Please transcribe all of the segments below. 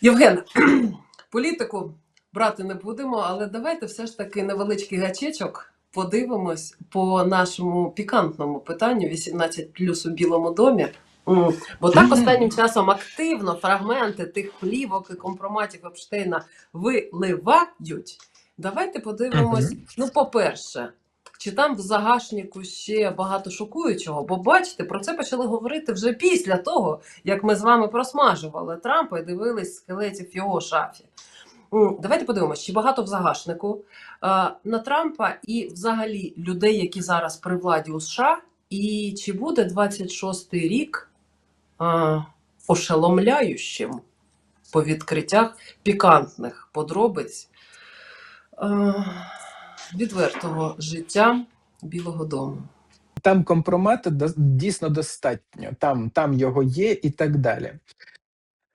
Євген, політику брати не будемо, але давайте все ж таки невеличкий гачечок подивимось по нашому пікантному питанню 18 плюс у Білому домі. Бо так останнім часом активно фрагменти тих плівок і компроматів Епштейна виливають. Давайте подивимось. Ну, по-перше, чи там в загашнику ще багато шокуючого? Бо бачите, про це почали говорити вже після того, як ми з вами просмажували Трампа і дивились скелетів його шафі. Давайте подивимось, чи багато в загашнику на Трампа і взагалі людей, які зараз при владі у США, і чи буде 26-й рік е, ошеломляючим по відкриттях пікантних подробиць відвертого життя Білого Дому. Там компромату дійсно достатньо, там, там його є і так далі.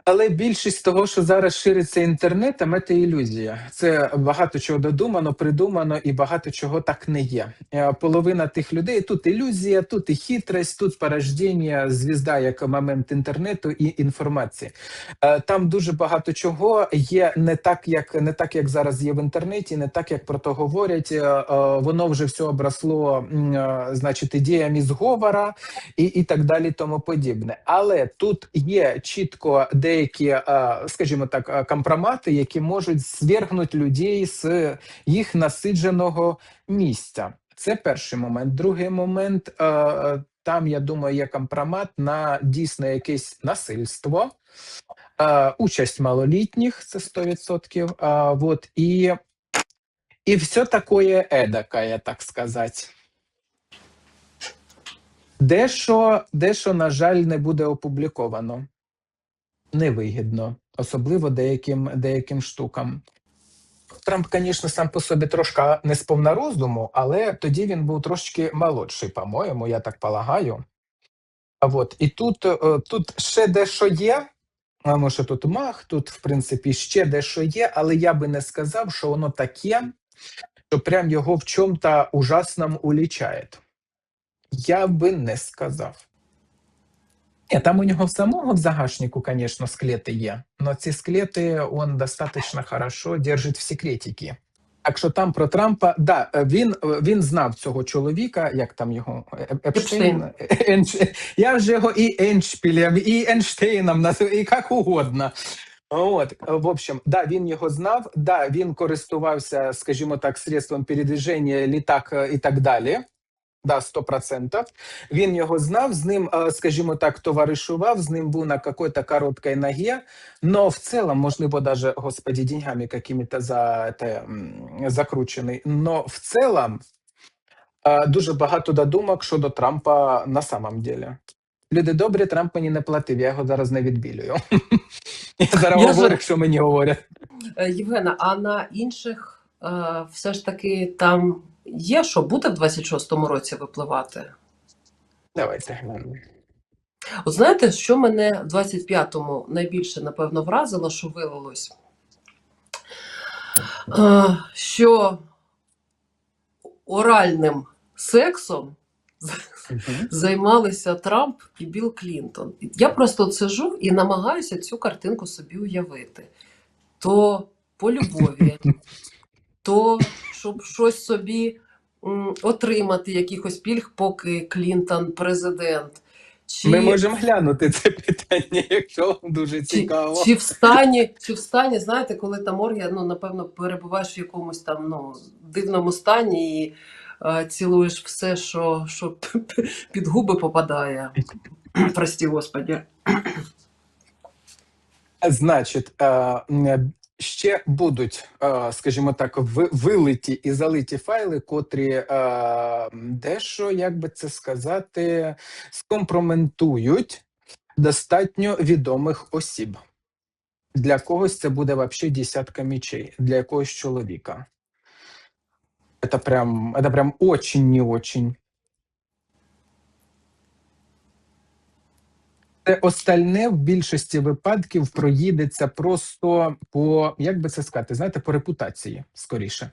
Але більшість того, що зараз шириться інтернетом, це ілюзія. Це багато чого додумано, придумано, і багато чого так не є. Е, Половина тих людей тут ілюзія, тут і хитрость, тут порождення, звізда як момент інтернету і інформації. Е, Там дуже багато чого є не так, як не так, як зараз є в інтернеті, не так, як про то говорять. Е, Воно вже все обросло, значить, ідеями зговора і, і так далі, тому подібне. Але тут є чітко деякі, е, скажімо так, е, компромати, які можуть звергнути людей з їх насидженого місця. Це перший момент. Другий момент. е, Там, я думаю, є компромат на дійсно якесь насильство, участь малолітніх, це 100%. А, вот, і, і все такое едакое, так сказати. Дещо, дещо, на жаль, не буде опубліковано. Невигідно, особливо деяким, деяким штукам. Трамп, звісно, сам по собі трошки не сповна розуму, але тоді він був трошки молодший, по-моєму, я так полагаю. А от, і тут, е, тут ще дещо є. Може, тут мах, тут, в принципі, ще дещо є, але я би не сказав, що воно таке, що прям його в чому-то ужасному улічає. Я би не сказав. Ні, там у нього самого в загашнику, звісно, склети є, але ці склети він достатньо хорошо держить в секретики. Так що там про Трампа, да, е, він, е, він знав цього чоловіка, як там його Е- Епштейн. Енш- Я вже його і Еншпілем, і Енштейном назив, і як угодно. От, е, в общем, да, він його знав, да, він користувався, скажімо так, средством передвиження, літак е, і так далі. Да, 100%. Він його знав, з ним, е, скажімо так, товаришував, з ним був на какой-то короткій ногі, но в целом, можливо, даже, господи, деньгами какими-то за, те, закручений, но в целом е, дуже багато додумок щодо Трампа на самом деле. Люди добрі, Трамп мені не платив, я його зараз не відбілюю. Я зараз Я говорю, що мені говорять. Е, Євгена, а на інших все ж таки там є, що буде в 26-му році випливати? Давайте глянемо. От знаєте, що мене в 25-му найбільше, напевно, вразило, що вилилось? Е, Що оральним сексом займалися Трамп і Білл Клінтон. Я просто сижу і намагаюся цю картинку собі уявити. То по любові, то щоб щось собі отримати, якихось пільг, поки Клінтон президент. Чи, Ми можемо глянути це питання, якщо вам дуже цікаво. чи в стані, чи в стані, знаєте, коли там оргія, ну, напевно, перебуваєш в якомусь там ну, дивному стані і е, цілуєш все, що, що під губи попадає. Прості господі. Значить, е, ще будуть, е, скажімо так, вилиті і залиті файли, котрі е, дещо, як би це сказати, скомпроментують достатньо відомих осіб. Для когось це буде взагалі десятка мічей, для якогось чоловіка. Это прям, это прям очень не очень. Це остальне в більшості випадків проїдеться просто по, як би це сказати, знаєте, по репутації скоріше.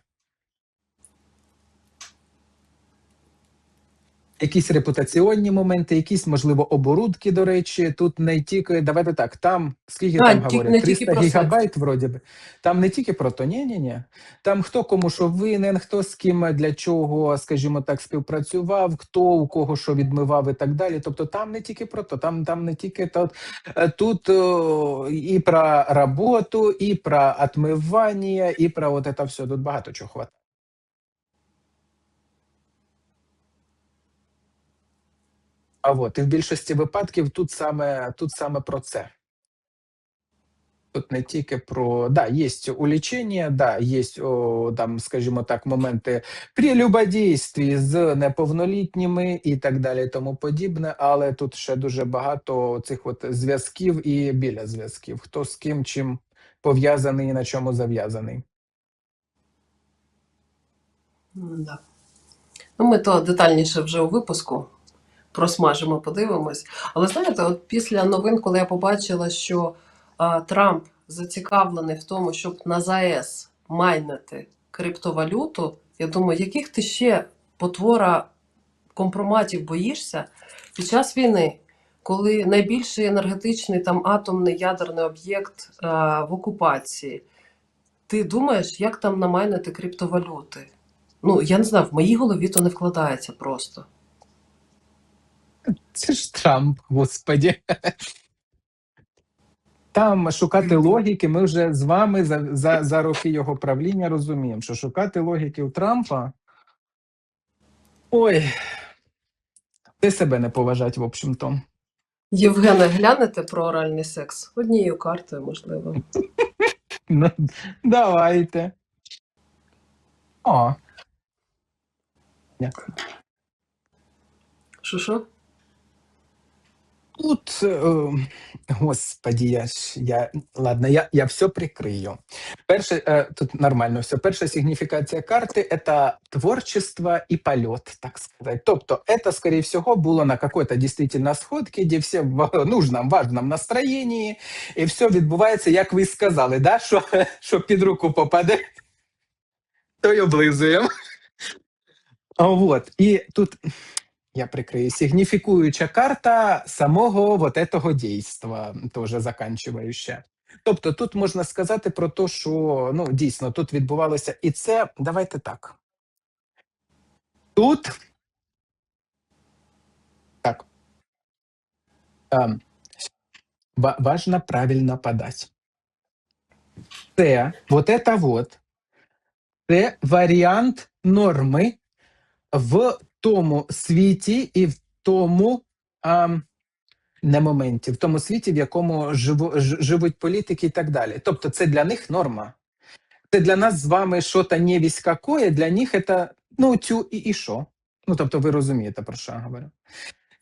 Якісь репутаційні моменти, якісь, можливо, оборудки, до речі, тут не тільки, давайте так, там, скільки А, там говорять, 300 гігабайт, вроді би. Там не тільки про то, ні, ні, ні. Там хто кому що винен, хто з ким для чого, скажімо так, співпрацював, хто у кого що відмивав і так далі. Тобто там не тільки про то, там, там не тільки то. Е, Тут о, і про роботу, і про отмивання, і про от це все. Тут багато чого хватає. А от, і в більшості випадків тут саме, тут саме про це. Тут не тільки про да, є улічення, да, є о, там, скажімо так, моменти прелюбодійстві з неповнолітніми і так далі, тому подібне. Але тут ще дуже багато цих от зв'язків і біля зв'язків. Хто з ким чим пов'язаний і на чому зав'язаний. Да. Ну, ми то детальніше вже у випуску просмажимо, подивимось. Але знаєте, от після новин, коли я побачила, що а, Трамп зацікавлений в тому, щоб на ЗАЕС майнити криптовалюту, я думаю, яких ти ще потвора компроматів боїшся під час війни, коли найбільший енергетичний там атомний ядерний об'єкт в окупації, ти думаєш, як там намайнити криптовалюти? Ну, я не знаю, в моїй голові то не вкладається просто. Це ж Трамп, господі. Там шукати логіки, ми вже з вами за, за, за роки його правління розуміємо, що шукати логіки у Трампа. Ой, ти себе не поважать, в общем-то. Євгене, глянете про оральний секс? Однією картою, можливо. Ну, давайте. О. Дякую. Що що? Тут, е, господі, я я ладно, я, я все прикрию. Перше, е, тут нормально все. Перша сигніфікація карти це творчество і польот, так сказати. Тобто, це, скорее всього, було на какой-то дійсно сходці, де всі в нужному, важному настроєнні, і все відбувається, як ви сказали, да? що, що під руку попаде, то й облизуємо. Вот. І тут я прикрию. Сигніфікуюча карта самого вот этого действа, теж заканчиваюча. Тобто тут можна сказати про те, що ну, дійсно тут відбувалося. І це, давайте так. Тут. Так. Важно правильно подати. Це, вот это вот, це варіант норми в тому світі і в тому а, не моменті, в тому світі, в якому живу, живуть політики і так далі. Тобто, це для них норма. Це для нас з вами що то не вісь какое, для них це ну тю і, і що. Ну тобто, ви розумієте, про що я говорю.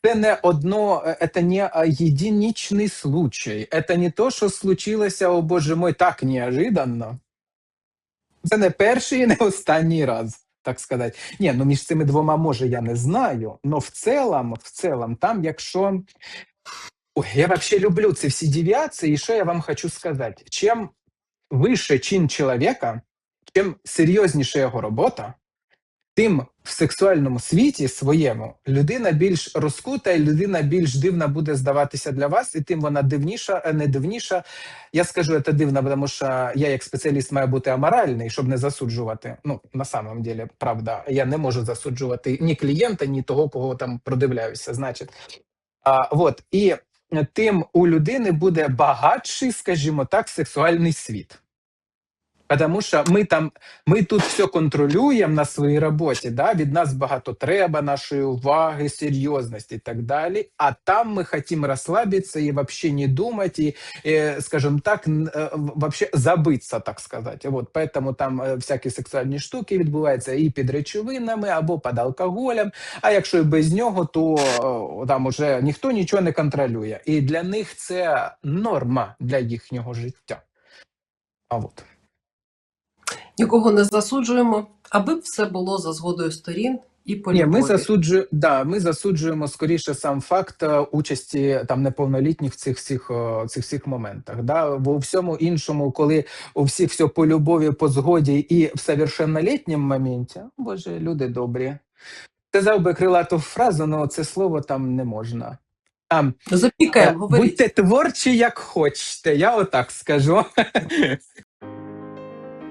Це не одно, е, це не а, єдиничний случай. Це не то, що случилося, о боже мой, так неожиданно. Це не перший і не останній раз, так сказати. Ні, ну між цими двома може я не знаю, але в цілому, в цілому, там, якщо. Ой, я взагалі люблю ці всі девіації, і що я вам хочу сказати? Чим вище чин чоловіка, чим серйозніша його робота, тим в сексуальному світі своєму людина більш розкута, і людина більш дивна буде здаватися для вас, і тим вона дивніша, а не дивніша. Я скажу це дивно, тому що я як спеціаліст маю бути аморальний, щоб не засуджувати. Ну, на самом деле, правда, я не можу засуджувати ні клієнта, ні того, кого там продивляюся. Значить, а, вот, і тим у людини буде багатший, скажімо так, сексуальний світ. Тому що ми там, ми тут все контролюємо на своїй роботі, да? від нас багато треба, нашої уваги, серйозності і так далі. А там ми хочемо розслабитися і взагалі не думати, і, е, скажімо так, е, вообще забитися, так сказати. Вот, поэтому там е, всякі сексуальні штуки відбуваються і під речовинами, або під алкоголем. А якщо і без нього, то е, там уже ніхто нічого не контролює. І для них це норма для їхнього життя. А от. Нікого не засуджуємо, аби все було за згодою сторін і по Ні, ми засуджуємо, да, ми засуджуємо скоріше сам факт е, участі там неповнолітніх в цих всіх е, цих всіх моментах. Да, в у всьому іншому, коли у всіх все по любові, по згоді і в совершеннолітньому моменті, боже, люди добрі. сказав би крилату фразу, але це слово там не можна. Там Запікаємо, е, говоріть. будьте творчі, як хочете. Я отак скажу.